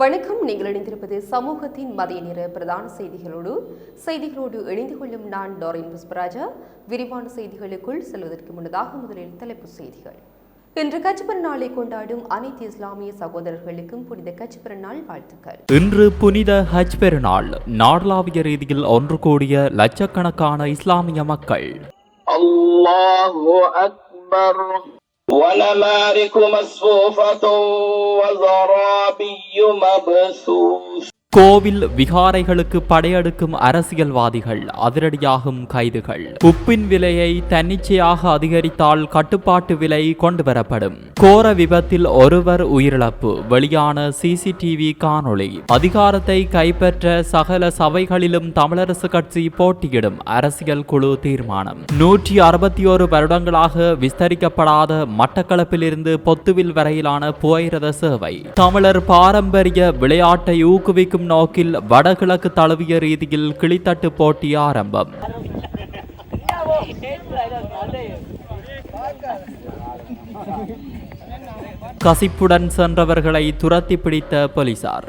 வணக்கம். நீங்கள் இணைந்திருப்பது சமூகத்தின் மதிய நேர பிரதான செய்திகளோடு. செய்திகளோடு இணைந்து கொள்ளும் நான் டோரின் புஷ்பராஜா. விரிவான செய்திகளுக்குள் செல்வதற்கு முன்னதாக முதலில் தலைப்பு செய்திகள். இன்று கச்சிபர் நாளை கொண்டாடும் அனைத்து இஸ்லாமிய சகோதரர்களுக்கும் புனித கச்சிபர் நாள் வாழ்த்துக்கள். இன்று புனித ஹஜ் பெருநாள் நாடளாவிய ரீதியில் ஒன்று கூடிய லட்சக்கணக்கான இஸ்லாமிய மக்கள். ونمارك مصفوفة وزرابي مبثوث கோவில் விகாரைகளுக்கு படையெடுக்கும் அரசியல்வாதிகள் அதிரடியாகும் கைதுகள். உப்பின் விலையை தன்னிச்சையாக அதிகரித்தால் கட்டுப்பாட்டு விலை கொண்டு வரப்படும் கோர விபத்தில் ஒருவர் உயிரிழப்பு. வெளியான சிசிடிவி காணொளி. அதிகாரத்தை கைப்பற்ற சகல சபைகளிலும் தமிழரசு கட்சி போட்டியிடும் அரசியல் குழு தீர்மானம். நூற்றி அறுபத்தி ஒரு வருடங்களாக விஸ்தரிக்கப்படாத மட்டக்களப்பிலிருந்து பொத்துவில் வரையிலான புகையிரத சேவை. தமிழர் பாரம்பரிய விளையாட்டை ஊக்குவிக்கும் நோக்கில் வடகிழக்கு தழுவிய ரீதியில் கிளித்தட்டு போட்டி ஆரம்பம். கசிப்புடன் சென்றவர்களை துரத்தி பிடித்த போலீசார்.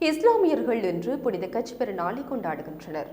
இஸ்லாமியர்கள் இன்று புனித கட்சிப்பெரு நாளை கொண்டாடுகின்றனர்.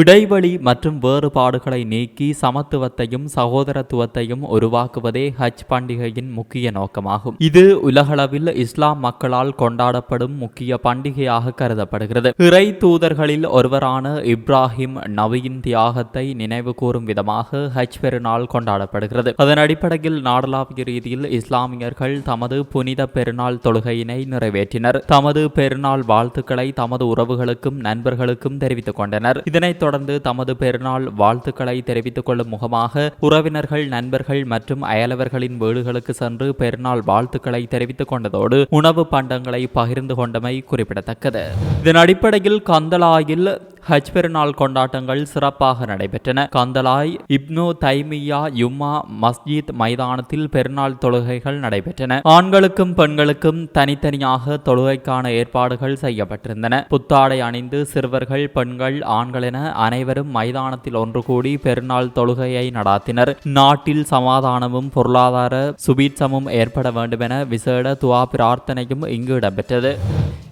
இடைவெளி மற்றும் வேறுபாடுகளை நீக்கி சமத்துவத்தையும் சகோதரத்துவத்தையும் உருவாக்குவதே ஹஜ் பண்டிகையின் முக்கிய நோக்கமாகும். இது உலகளவில் இஸ்லாம் மக்களால் கொண்டாடப்படும் முக்கிய பண்டிகையாக கருதப்படுகிறது. இறை தூதர்களில் ஒருவரான இப்ராஹிம் நபியின் தியாகத்தை நினைவு கூறும் விதமாக ஹஜ் பெருநாள் கொண்டாடப்படுகிறது. அதன் அடிப்படையில் நாடளாவிய ரீதியில் இஸ்லாமியர்கள் தமது புனித பெருநாள் தொழுகையினை நிறைவேற்றினர். தமது பெருநாள் வாழ்த்துக்களை தமது உறவுகளுக்கும் நண்பர்களுக்கும் தெரிவித்துக் கொண்டனர். இதனை இதனைத் தொடர்ந்து தமது பெருநாள் வாழ்த்துக்களை தெரிவித்துக் கொள்ளும் முகமாக உறவினர்கள் நண்பர்கள் மற்றும் அயலவர்களின் வீடுகளுக்கு சென்று பெருநாள் வாழ்த்துக்களை தெரிவித்துக் கொண்டதோடு உணவு பண்டங்களை பகிர்ந்து கொண்டமை குறிப்பிடத்தக்கது. இதன் அடிப்படையில் கந்தலாயில் ஹஜ் பெருநாள் கொண்டாட்டங்கள் சிறப்பாக நடைபெற்றன. கந்தலாய் இப்னு தைமியா யும்மா மஸ்ஜித் மைதானத்தில் பெருநாள் தொழுகைகள் நடைபெற்றன. ஆண்களுக்கும் பெண்களுக்கும் தனித்தனியாக தொழுகைக்கான ஏற்பாடுகள் செய்யப்பட்டிருந்தன. புத்தாடை அணிந்து சிறுவர்கள் பெண்கள் ஆண்கள் என அனைவரும் மைதானத்தில் ஒன்று கூடி பெருநாள் தொழுகையை நடாத்தினர். நாட்டில் சமாதானமும் பொருளாதார சுபீட்சமும் ஏற்பட வேண்டுமென விசேட துவா பிரார்த்தனையும் இங்கு இடம்பெற்றது.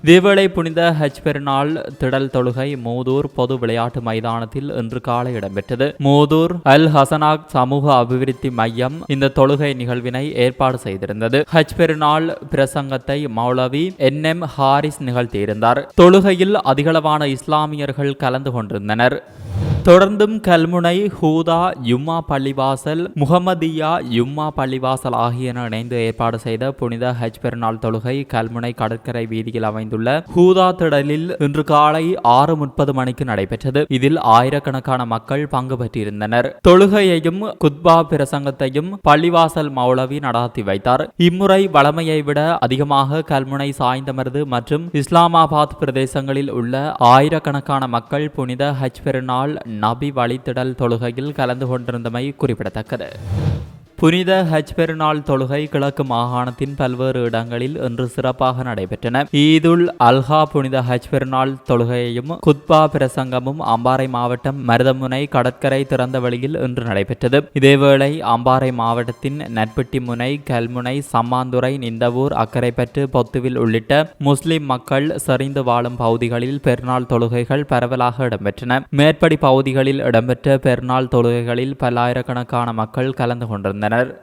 இதேவேளை புனித ஹஜ் பெருநாள் திடல் தொழுகை மூதூர் பொது விளையாட்டு மைதானத்தில் இன்று காலை இடம்பெற்றது. மூதூர் அல் ஹசனாக் சமூக அபிவிருத்தி மையம் இந்த தொழுகை நிகழ்வினை ஏற்பாடு செய்திருந்தது. ஹஜ் பெருநாள் பிரசங்கத்தை மௌலவி என் எம் ஹாரிஸ் நிகழ்த்தியிருந்தார். தொழுகையில் அதிகளவான இஸ்லாமியர்கள் கலந்து கொண்டிருந்தனர். தொடர்ந்தும் கல்முனை ஹூதா யும்மா பள்ளிவாசல் முகமதியா யும்மா பள்ளிவாசல் ஆகியன இணைந்து ஏற்பாடு செய்த புனித ஹஜ் பெருநாள் தொழுகை கல்முனை கடற்கரை வீதியில் அமைந்துள்ள ஹூதா திடலில் இன்று காலை ஆறு முப்பது மணிக்கு நடைபெற்றது. இதில் ஆயிரக்கணக்கான மக்கள் பங்கு பெற்றிருந்தனர். தொழுகையையும் குத்பா பிரசங்கத்தையும் பள்ளிவாசல் மௌலவி நடாத்தி வைத்தார். இம்முறை வளமையை விட அதிகமாக கல்முனை சாய்ந்தமருது மற்றும் இஸ்லாமாபாத் பிரதேசங்களில் உள்ள ஆயிரக்கணக்கான மக்கள் புனித ஹஜ் பெருநாள் நபி வழித்திடல் தொழுகையில் கலந்து கொண்டிருந்தமை குறிப்பிடத்தக்கது. புனித ஹஜ் பெருநாள் தொழுகை கிழக்கு மாகாணத்தின் பல்வேறு இடங்களில் இன்று சிறப்பாக நடைபெற்றன. ஈதுல் அல்ஹா புனித ஹஜ் பெருநாள் தொழுகையையும் குத்பா பிரசங்கமும் அம்பாறை மாவட்டம் மருதமுனை கடற்கரை திறந்த வழியில் இன்று நடைபெற்றது. இதேவேளை அம்பாறை மாவட்டத்தின் நட்பெட்டி முனை கல்முனை சம்மாந்துறை நிந்தவூர் அக்கரைப்பற்று பொத்துவில் உள்ளிட்ட முஸ்லிம் மக்கள் செறிந்து வாழும் பகுதிகளில் பெருநாள் தொழுகைகள் பரவலாக இடம்பெற்றன. மேற்படி பகுதிகளில் இடம்பெற்ற பெருநாள் தொழுகைகளில் பல்லாயிரக்கணக்கான மக்கள் கலந்து கொண்டிருந்தனர். ganar.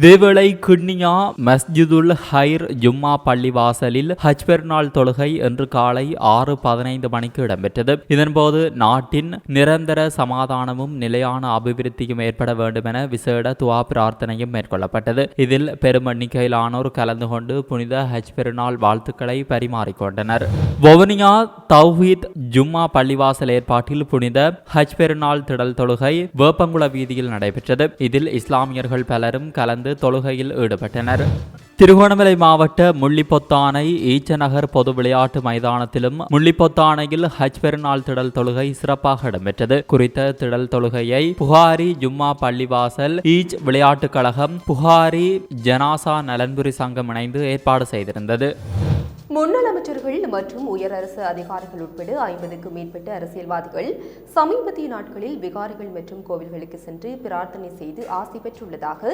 இதேவேளை கிட்னியா மஸ்ஜிதுல் ஹைர் ஜும்மா பள்ளி வாசலில் ஹஜ் பெருநாள் தொழுகை இன்று காலை ஆறு பதினைந்து மணிக்கு இடம்பெற்றது. இதன்போது நாட்டின் நிரந்தர சமாதானமும் நிலையான அபிவிருத்தியும் ஏற்பட வேண்டும் என விசேட துவா பிரார்த்தனையும் மேற்கொள்ளப்பட்டது. இதில் பெரும் எண்ணிக்கையிலானோர் கலந்து கொண்டு புனித ஹஜ் பெருநாள் வாழ்த்துக்களை பரிமாறிக்கொண்டனர். வவுனியா தௌஹீத் ஜும்மா பள்ளிவாசல் ஏற்பாட்டில் புனித ஹஜ் பெருநாள் திடல் தொழுகை வேப்பங்குள வீதியில் நடைபெற்றது. இதில் இஸ்லாமியர்கள் பலரும் கலந்து கலந்து தொழுகையில் ஈடுபட்டனர். திருகோணமலை மாவட்ட முள்ளிப்பொத்தானை ஈச்சநகர் பொது விளையாட்டு மைதானத்திலும் முள்ளிப்பொத்தானையில் ஹஜ் பெருநாள் திடல் தொழுகை சிறப்பாக இடம்பெற்றது. குறித்த திடல் தொழுகையை புகாரி ஜும்மா பள்ளிவாசல் ஈச் விளையாட்டுக் கழகம் புகாரி ஜனாசா நலன்புரி சங்கம் இணைந்து ஏற்பாடு செய்திருந்தது. முன்னாள் அமைச்சர்கள் மற்றும் உயர் அரசு அதிகாரிகள் உட்பட ஐம்பதுக்கும் மேற்பட்ட அரசியல்வாதிகள் சமீபத்திய நாட்களில் விகாரிகள் மற்றும் கோவில்களுக்கு சென்று பிரார்த்தனை செய்து ஆசை பெற்றுள்ளதாக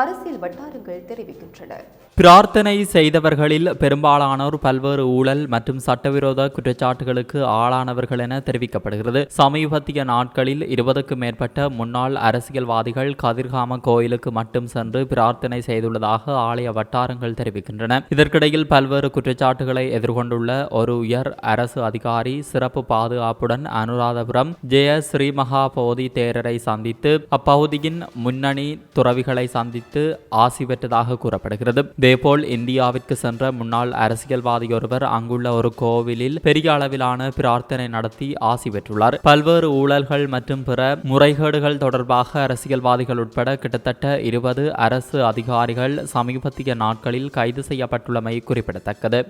அரசியல் வட்டாரங்கள் தெரிவிக்கின்றன. பிரார்த்தனை செய்தவர்களில் பெரும்பாலானோர் பல்வேறு ஊழல் மற்றும் சட்டவிரோத குற்றச்சாட்டுகளுக்கு ஆளானவர்கள் என தெரிவிக்கப்படுகிறது. சமீபத்திய நாட்களில் இருபதுக்கும் மேற்பட்ட முன்னாள் அரசியல்வாதிகள் கதிர்காம கோயிலுக்கு மட்டும் சென்று பிரார்த்தனை செய்துள்ளதாக ஆலய வட்டாரங்கள் தெரிவிக்கின்றன. இதற்கிடையில் பல்வேறு குற்றச்சாட்டு குற்றச்சாட்டுகளை எதிர்கொண்டுள்ள ஒரு உயர் அரசு அதிகாரி சிறப்பு பாதுகாப்புடன் அனுராதபுரம் ஜெய ஸ்ரீமகா போதி தேரரை சந்தித்து அப்பகுதியின் முன்னணி துறவிகளை சந்தித்து ஆசி பெற்றதாக கூறப்படுகிறது. இதேபோல் இந்தியாவிற்கு சென்ற முன்னாள் அரசியல்வாதி ஒருவர் அங்குள்ள ஒரு கோவிலில் பெரிய அளவிலான பிரார்த்தனை நடத்தி ஆசி பெற்றுள்ளார். பல்வேறு ஊழல்கள் மற்றும் பிற முறைகேடுகள் தொடர்பாக அரசியல்வாதிகள் உட்பட கிட்டத்தட்ட இருபது அரசு அதிகாரிகள் சமீபத்திய நாட்களில் கைது செய்யப்பட்டுள்ளமை குறிப்பிடத்தக்கது.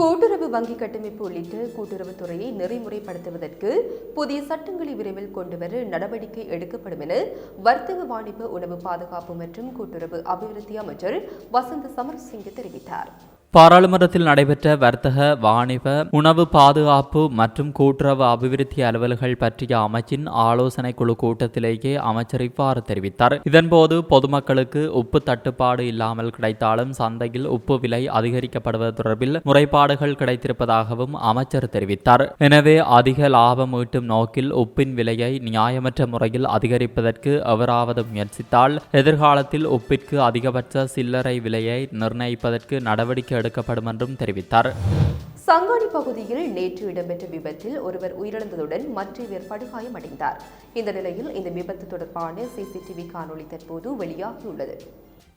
கூட்டுறவு வங்கி கட்டமைப்பு உள்ளிட்ட கூட்டுறவுத்துறையை நெறிமுறைப்படுத்துவதற்கு புதிய சட்டங்களை விரைவில் கொண்டுவர நடவடிக்கை எடுக்கப்படும் என வர்த்தக வாணிப உணவு பாதுகாப்பு மற்றும் கூட்டுறவு அபிவிருத்தி அமைச்சர் வசந்த சமரசிங்க தெரிவித்தார். பாராளுமன்றத்தில் நடைபெற்ற வர்த்தக வாணிப உணவு பாதுகாப்பு மற்றும் கூட்டுறவு அபிவிருத்தி அலுவல்கள் பற்றிய அமைச்சின் ஆலோசனை குழு கூட்டத்திலேயே அமைச்சர் இவ்வாறு தெரிவித்தார். இதன்போது பொதுமக்களுக்கு உப்பு தட்டுப்பாடு இல்லாமல் கிடைத்தாலும் சந்தையில் உப்பு விலை அதிகரிக்கப்படுவது தொடர்பில் முறைப்பாடுகள் கிடைத்திருப்பதாகவும் அமைச்சர் தெரிவித்தார். எனவே அதிக லாபம் ஈட்டும் நோக்கில் உப்பின் விலையை நியாயமற்ற முறையில் அதிகரிப்பதற்கு எவராவது முயற்சித்தால் எதிர்காலத்தில் உப்பிற்கு அதிகபட்ச சில்லறை விலையை நிர்ணயிப்பதற்கு நடவடிக்கை எடுக்கப்படும் என்றும் தெரிவித்தார். சங்காடி பகுதியில் நேற்று இடம்பெற்ற விபத்தில் ஒருவர் உயிரிழந்ததுடன் மற்றவர் படுகாயமடைந்தார் இந்த நிலையில் இந்த விபத்து தொடர்பான சிசிடிவி காணொளி தற்போது வெளியாகியுள்ளது.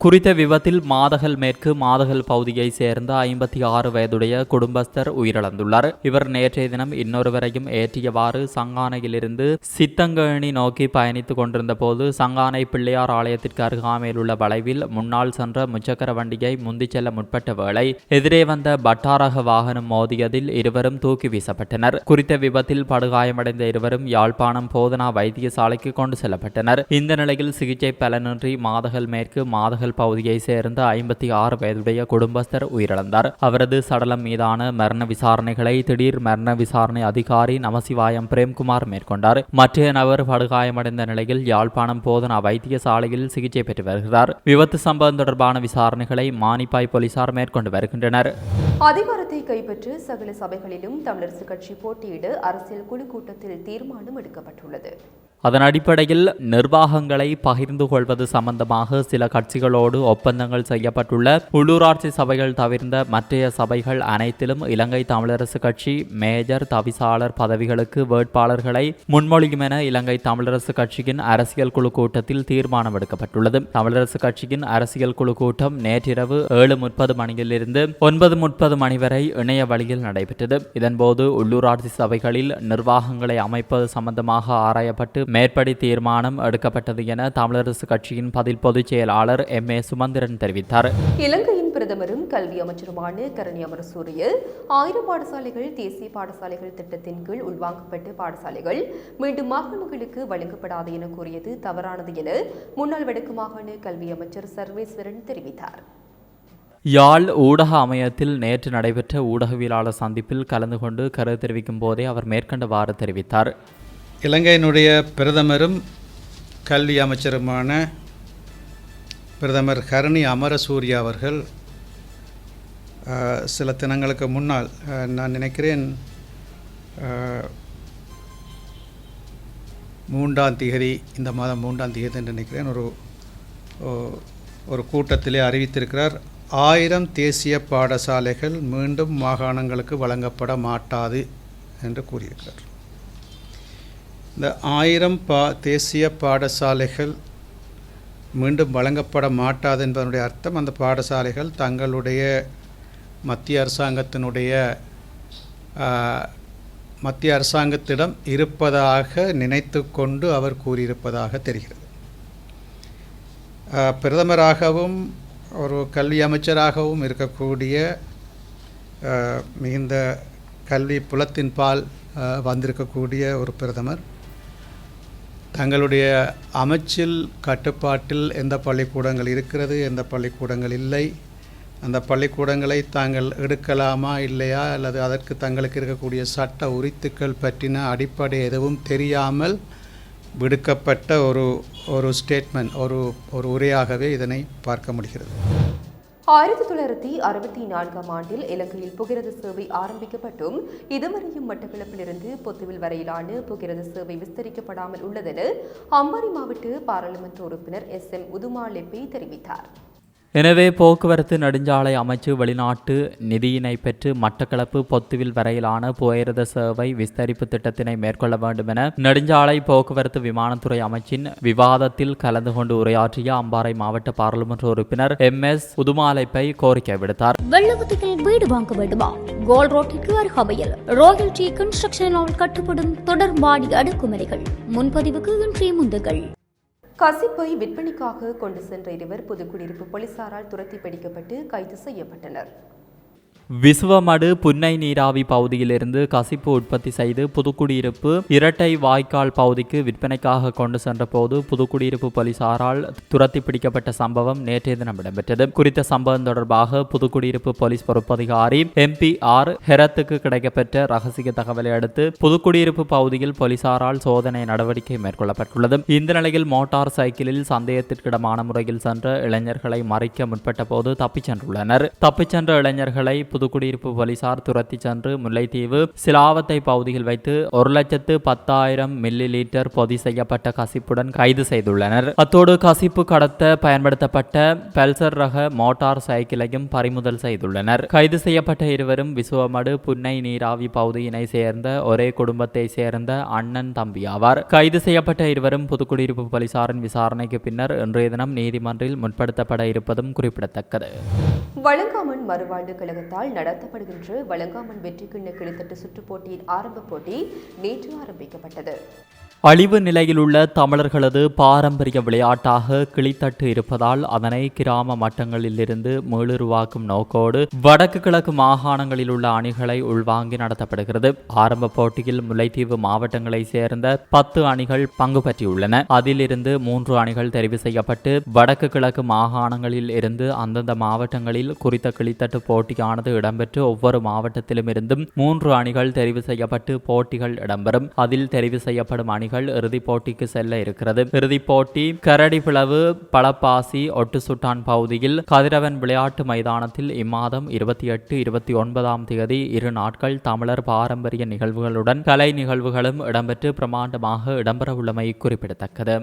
குறித்த விபத்தில் மாதகல் மேற்கு மாதகல் பகுதியைச் சேர்ந்த ஐம்பத்தி ஆறு வயதுடைய குடும்பஸ்தர் உயிரிழந்துள்ளார். இவர் நேற்றைய தினம் இன்னொருவரையும் ஏற்றியவாறு சங்கானையிலிருந்து சித்தங்கேணி நோக்கி பயணித்துக் கொண்டிருந்த போது சங்கானை பிள்ளையார் ஆலயத்திற்கு அருகாமையில் உள்ள வளைவில் முன்னால் சென்ற முச்சக்கர வண்டியை முந்திச் செல்ல முற்பட்ட வேளை எதிரே வந்த பட்டாரக வாகனம் மோதியதில் இருவரும் தூக்கி வீசப்பட்டனர். குறித்த விபத்தில் படுகாயமடைந்த இருவரும் யாழ்ப்பாணம் போதனா வைத்தியசாலைக்கு கொண்டு செல்லப்பட்டனர். இந்த நிலையில் சிகிச்சை பலனின்றி மாதகல் மேற்கு மாதகல் பகுதியை சேர்ந்த ஐம்பத்தி ஆறு வயதுடைய குடும்பஸ்தர் உயிரிழந்தார். அவரது சடலம் மீதான மரண விசாரணைகளை திடீர் மரண விசாரணை அதிகாரி நமசிவாயம் பிரேம்குமார் மேற்கொண்டார். மற்ற நபர் படுகாயமடைந்த நிலையில் யாழ்ப்பாணம் போதனா வைத்தியசாலையில் சிகிச்சை பெற்று வருகிறார். விபத்து சம்பவம் தொடர்பான விசாரணைகளை மானிப்பாய் போலீசார் மேற்கொண்டு வருகின்றனர். அதிகாரத்தை கைப்பற்று சகல சபைகளிலும் தமிழரசு கட்சி போட்டியிட அரசியல் குழு கூட்டத்தில் தீர்மானம் எடுக்கப்பட்டுள்ளது. அதன் அடிப்படையில் நிர்வாகங்களை பகிர்ந்து கொள்வது சம்பந்தமாக சில கட்சிகளோடு ஒப்பந்தங்கள் செய்யப்பட்டுள்ள உள்ளூராட்சி சபைகள் தவிர்ந்த மற்றைய சபைகள் அனைத்திலும் இலங்கை தமிழரசு கட்சி மேஜர் தவிசாளர் பதவிகளுக்கு வேட்பாளர்களை முன்மொழியும் என இலங்கை தமிழரசு கட்சியின் அரசியல் குழு கூட்டத்தில் தீர்மானம் எடுக்கப்பட்டுள்ளது தமிழரசு கட்சியின் அரசியல் குழு கூட்டம் நேற்றிரவு ஏழு முப்பது மணியிலிருந்து ஒன்பது முப்பது மணி வரை இணைய வழியில் நடைபெற்றது. இதன்போது உள்ளூராட்சி சபைகளில் நிர்வாகங்களை அமைப்பது சம்பந்தமாக ஆராயப்பட்டு மேற்படி தீர்மானம் எடுக்கப்பட்டது என தமிழரசு கட்சியின் பதில் பொதுச் செயலாளர் எம். ஏ. சுமந்திரன் தெரிவித்தார். இலங்கையின் பிரதமரும் கல்வி அமைச்சருமான கரணி அமரசூரிய ஆயிரம் பாடசாலைகள் தேசிய பாடசாலைகள் திட்டத்தின் கீழ் உள்வாங்கப்பட்ட பாடசாலைகள் மீண்டும் மாகாணங்களுக்கு வழங்கப்படாது என கூறியது தவறானது என முன்னாள் வடக்கு மாகாண கல்வி அமைச்சர் சர்வேஸ்வரன் தெரிவித்தார். யாழ் ஊடக அமையத்தில் நேற்று நடைபெற்ற ஊடகவியலாளர் சந்திப்பில் கலந்து கொண்டு கருத்து தெரிவிக்கும் போதே அவர் மேற்கண்டவாறு தெரிவித்தார். இலங்கையினுடைய பிரதமரும் கல்வி அமைச்சருமான பிரதமர் ஹரணி அமரசூர்யா அவர்கள் சில தினங்களுக்கு முன்னால் நான் நினைக்கிறேன் மூன்றாம் திகதி இந்த மாதம் மூன்றாம் திகதி என்று நினைக்கிறேன் ஒரு ஒரு கூட்டத்திலே அறிவித்திருக்கிறார். ஆயிரம் தேசிய பாடசாலைகள் மீண்டும் மாகாணங்களுக்கு வழங்கப்பட மாட்டாது என்று கூறியிருக்கிறார். இந்த ஆயிரம் பா தேசிய பாடசாலைகள் மீண்டும் வழங்கப்பட மாட்டாது என்பதனுடைய அர்த்தம் அந்த பாடசாலைகள் தங்களுடைய மத்திய அரசாங்கத்தினுடைய மத்திய அரசாங்கத்திடம் இருப்பதாக நினைத்து கொண்டு அவர் கூறியிருப்பதாக தெரிகிறது. பிரதமராகவும் ஒரு கல்வி அமைச்சராகவும் இருக்கக்கூடிய மிகுந்த கல்வி புலத்தின் பால் வந்திருக்கக்கூடிய ஒரு பிரதமர். தங்களுடைய அமைச்சில் கட்டுப்பாட்டில் எந்த பள்ளிக்கூடங்கள் இருக்கிறது எந்த பள்ளிக்கூடங்கள் இல்லை அந்த பள்ளிக்கூடங்களை தாங்கள் எடுக்கலாமா இல்லையா அல்லது அதற்கு தங்களுக்கு இருக்கக்கூடிய சட்ட உரித்துக்கள் பற்றின அடிப்படை எதுவும் தெரியாமல் விடுக்கப்பட்ட ஒரு ஒரு ஸ்டேட்மெண்ட் ஒரு ஒரு உரையாகவே இதனை பார்க்க முடிகிறது. ஆயிரத்தி தொள்ளாயிரத்தி அறுபத்தி நான்காம் ஆண்டில் இலங்கையில் புகிரத சேவை ஆரம்பிக்கப்பட்டும். இதுவரையும் மட்டக்களப்பிலிருந்து பொத்துவில் வரையிலான புகிரத சேவை விஸ்தரிக்கப்படாமல் உள்ளதென அம்பாரி மாவட்ட பாராளுமன்ற உறுப்பினர் எஸ் எம் உதுமாலெப்பி தெரிவித்தார். எனவே போக்குவரத்து நெடுஞ்சாலை அமைச்சு வெளிநாட்டு நிதியினை பெற்று மட்டக்களப்பு பொத்துவில் வரையிலான புகையிரத சேவை விஸ்தரிப்பு திட்டத்தினை மேற்கொள்ள வேண்டும் என நெடுஞ்சாலை போக்குவரத்து விமானத்துறை அமைச்சின் விவாதத்தில் கலந்து கொண்டு உரையாற்றிய அம்பாறை மாவட்ட பாராளுமன்ற உறுப்பினர் எம் எஸ் உதுமாலைப்பை கோரிக்கை விடுத்தார். வெள்ளவத்தையில் வீடு வாங்க வேண்டுமா? கோல் ரோட்டிற்கு அருகாமையில் ராயல் டி கன்ஸ்ட்ரக்ஷனால் கட்டுப்படும் தொடர் மாடி அடுக்குமுறைகள் முன்பதிவுக்கு இன்றைய முந்துகள். கசிப்பை விற்பனைக்காக கொண்டு சென்ற இருவர் புதுக்குடியிருப்பு போலீசாரால் துரத்தி பிடிக்கப்பட்டு கைது செய்யப்பட்டனர். விசுவமடு புன்னை நீராவி பகுதியிலிருந்து கசிப்பு உற்பத்தி செய்து புதுக்குடியிருப்பு இரட்டை வாய்க்கால் பகுதிக்கு விற்பனைக்காக கொண்டு சென்றபோது புதுக்குடியிருப்பு போலீசாரால் துரத்தி பிடிக்கப்பட்ட சம்பவம் நேற்றைய தினம் இடம்பெற்றது. குறித்த சம்பவம் தொடர்பாக புதுக்குடியிருப்பு போலீஸ் பொறுப்பதிகாரி எம்பி ஆர் ஹெரத்துக்கு கிடைக்கப்பெற்ற ரகசிய தகவலை அடுத்து புதுக்குடியிருப்பு பகுதியில் போலீசாரால் சோதனை நடவடிக்கை மேற்கொள்ளப்பட்டுள்ளது. இந்த நிலையில் மோட்டார் சைக்கிளில் சந்தேகத்திற்கிடமான முறையில் சென்ற இளைஞர்களை மறைக்க முற்பட்ட போது தப்பிச் சென்றுள்ளனர். தப்பிச் சென்ற இளைஞர்களை புதுக்குடியிருப்பு போலீசார் துரத்தி சென்று முல்லைத்தீவு சிலாவத்தை பகுதியில் வைத்து ஒரு லட்சத்து பத்தாயிரம் மில்லி லீட்டர் பொதி செய்யப்பட்ட கசிப்புடன் கைது செய்துள்ளனர். அத்தோடு கசிப்பு கடத்த பயன்படுத்தப்பட்ட பல்சர் ரக மோட்டார் சைக்கிளையும் பறிமுதல் செய்துள்ளனர். கைது செய்யப்பட்ட இருவரும் விசுவமடு புன்னை நீராவி பகுதியினை சேர்ந்த ஒரே குடும்பத்தை சேர்ந்த அண்ணன் தம்பி ஆவார். கைது செய்யப்பட்ட இருவரும் புதுக்குடியிருப்பு போலீசாரின் விசாரணைக்கு பின்னர் இன்றைய தினம் நீதிமன்றில் முற்படுத்தப்பட இருப்பதும் குறிப்பிடத்தக்கது. வழங்காமன் மறுவாழ்வு கழகத்தால் நடத்தப்படுகின்ற வழங்காமன் வெற்றி கிண்ண கிளித்தட்டு சுற்றுப் போட்டியின் ஆரம்ப போட்டி நேற்று ஆரம்பிக்கப்பட்டது. அழிவு நிலையில் உள்ள தமிழர்களது பாரம்பரிய விளையாட்டாக கிளித்தட்டு இருப்பதால் அதனை கிராம மட்டங்களிலிருந்து மீளுருவாக்கும் நோக்கோடு வடக்கு கிழக்கு மாகாணங்களில் உள்ள அணிகளை உள்வாங்கி நடத்தப்படுகிறது. ஆரம்ப போட்டியில் முல்லைத்தீவு மாவட்டங்களைச் சேர்ந்த பத்து அணிகள் பங்கு பற்றியுள்ளன அதிலிருந்து மூன்று அணிகள் தெரிவு செய்யப்பட்டு வடக்கு கிழக்கு மாகாணங்களில் இருந்து அந்தந்த மாவட்டங்களில் குறித்த கிளித்தட்டு போட்டியானது இடம்பெற்று ஒவ்வொரு மாவட்டத்திலும் இருந்தும் மூன்று அணிகள் தெரிவு செய்யப்பட்டு போட்டிகள் இடம்பெறும். அதில் தெரிவு செய்யப்படும் அணிகள் இறுதிப் போட்டிக்கு செல்ல இருக்கிறது. இறுதிப் போட்டி கரடிப்பிளவு பளப்பாசி ஒட்டுசுட்டான் பகுதியில் கதிரவன் விளையாட்டு மைதானத்தில் இம்மாதம் இருபத்தி எட்டு இருபத்தி ஒன்பதாம் தேதி இரு நாட்கள் தமிழர் பாரம்பரிய நிகழ்வுகளுடன் கலை நிகழ்வுகளும் இடம்பெற்று பிரமாண்டமாக இடம்பெறவுள்ளமை குறிப்பிடத்தக்கது.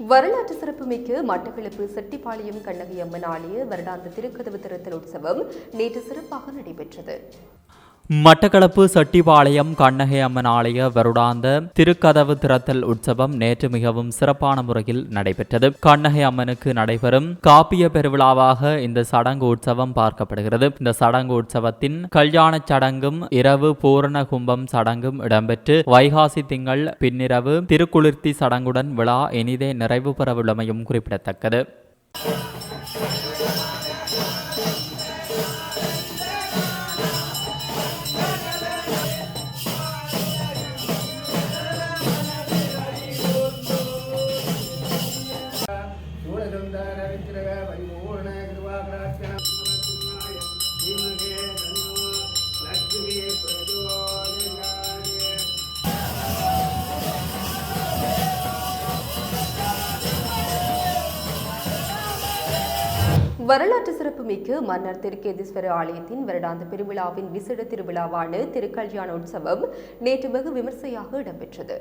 வரலாற்று சிறப்புமிக்க மட்டக்களப்பு செட்டிப்பாளையம் கண்ணகி அம்மன் ஆலய வருடாந்த திருக்கதவு திறத்தல் உற்சவம் நேற்று சிறப்பாக நடைபெற்றது. மட்டக்களப்பு சட்டிபாளையம் கண்ணகை அம்மன் ஆலய வருடாந்த திருக்கதவு திறத்தல் உற்சவம் நேற்று மிகவும் சிறப்பான முறையில் நடைபெற்றது. கண்ணகை அம்மனுக்கு நடைபெறும் காப்பிய பெருவிழாவாக இந்த சடங்கு உற்சவம் பார்க்கப்படுகிறது. இந்த சடங்கு உற்சவத்தின் கல்யாண சடங்கும் இரவு பூரண கும்பம் சடங்கும் இடம்பெற்று வைகாசி திங்கள் பின்னிரவு திருக்குளிர்த்தி சடங்குடன் விழா இனிதே நிறைவு பெறவுள்ளமையும் குறிப்பிடத்தக்கது. வரலாற்று சிறப்புமிக்க மன்னர் திருக்கேதீஸ்வர ஆலயத்தின் வருடாந்த பெருவிழாவின் விசேட திருவிழாவான திருக்கல்யாண உற்சவம் நேற்று வெகு விமர்சையாக இடம்பெற்றது.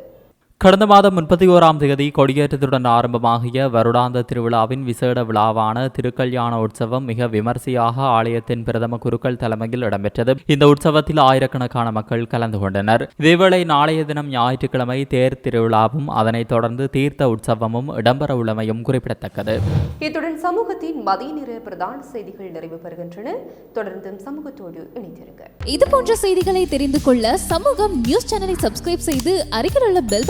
கடந்த மாதம் முப்பத்தி ஓராம் தேதி கொடியேற்றத்துடன் ஆரம்பமாகிய வருடாந்த திருவிழாவின் விசேட விழாவான திருக்கல்யாண உற்சவம் மிக விமர்சையாக ஆலயத்தின் பிரதம குருக்கள் தலைமையில் இடம்பெற்றது. இந்த உற்சவத்தில் ஆயிரக்கணக்கான மக்கள் கலந்து கொண்டனர். இதேவேளை நாளைய தினம் ஞாயிற்றுக்கிழமை தேர் திருவிழாவும் அதனைத் தொடர்ந்து தீர்த்த உற்சவமும் இடம்பெற உள்ளமையும் குறிப்பிடத்தக்கது. இத்துடன் சமூகத்தின் மதிய நேர பிரதான செய்திகள் நிறைவு பெறுகின்றன. தொடர்ந்தும் சமூகத்தோடு இணைந்திருங்கள். இது போன்ற செய்திகளை தெரிந்து கொள்ள சமூகம் நியூஸ் சேனலை சப்ஸ்கிரைப் செய்து அருகில் உள்ள பெல்